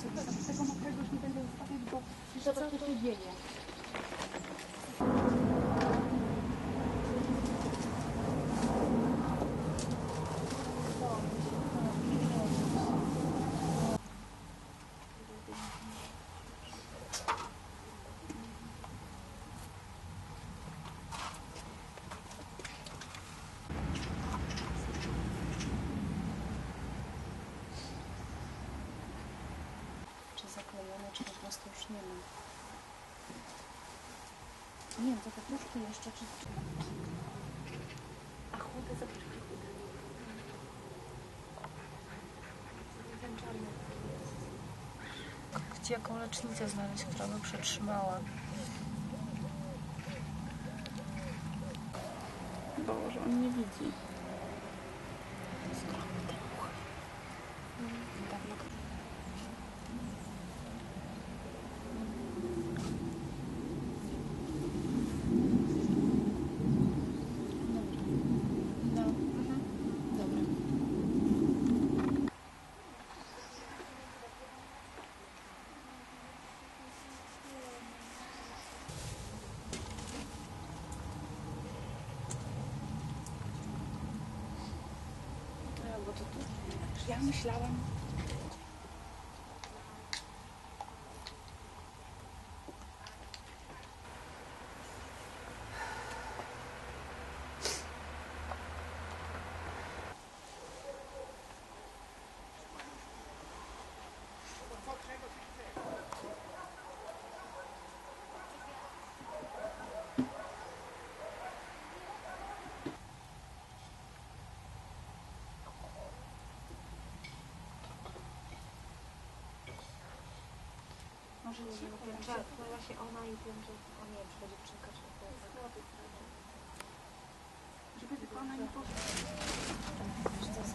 Słuchaj, tego mokrego już nie będę zostawiać, bo zobacz, co się dzieje. Zaklejone, czy po prostu już nie ma. Nie wiem, to te puszki jeszcze, czy... A chude, jakie chude. Ten czarny. Gdzie jaką lecznicę znaleźć, która by przetrzymała? Boże, on nie widzi. Ja myślałam, może nie wiem, wiem, że właśnie ona i wiem, że o nie czy będzie czekać na to. Żeby tylko ona nie poszła. Że to jest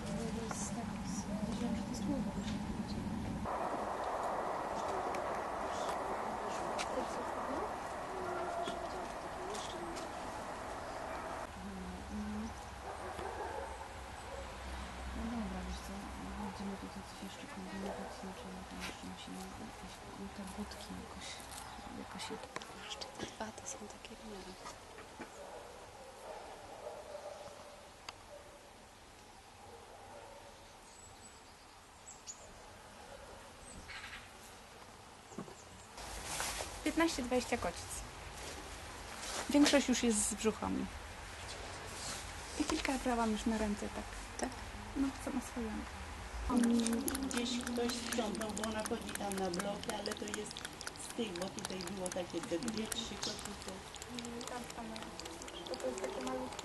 z tego, z... Wiedziałam, że to jest długo. No dobra, wiesz co, będziemy tutaj coś jeszcze kombinować, znaczy no to jeszcze musimy jakieś, no te budki jakoś, jakoś je... Jeszcze te dwa to są takie miłe. Piętnaście, dwadzieścia kocic. Większość już jest z brzuchami. I kilka brałam już na ręce, tak. Tak? No, sama swoją. Gdzieś ktoś sprzątał, bo ona chodzi tam na bloki, ale to jest z tych, bo tutaj było takie te dwie, trzy koty. Tam, tam, to jest takie malutkie.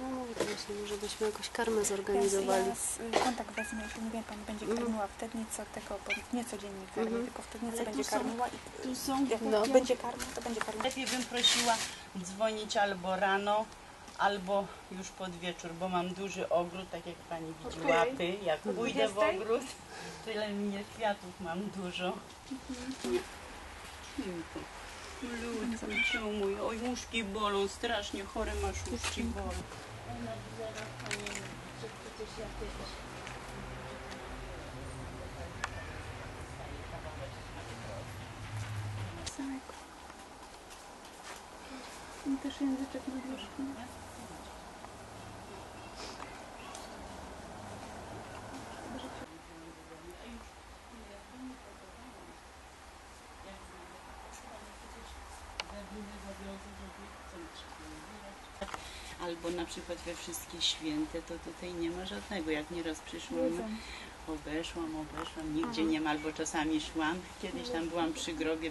No mówię, to myślę, może byśmy jakąś karmę zorganizowali. ja z, y, kontakt wezmę, jeśli mówię, pani będzie karmiła wtednicę tego, bo nie codziennie karmi, Mhm. tylko Ale tu będzie są- karmiła i Tu są, jak No. będzie karmiła, to będzie karmiła. lepiej bym prosiła dzwonić albo rano, albo już pod wieczór, bo mam duży ogród, tak jak pani widzi, Okej. łapy. Jak pójdę w 20? ogród, tyle mnie kwiatów mam dużo. Malutko, mój, oj łóżki bolą, strasznie chore masz łóżki bolą. Ona zaraz pani przecież jakieś Samego. I też języczek na brzuszku. Albo na przykład we wszystkie święte, to tutaj nie ma żadnego. Jak nieraz przyszłam, obeszłam, obeszłam, nigdzie nie ma, albo czasami szłam. Kiedyś tam byłam przy grobie.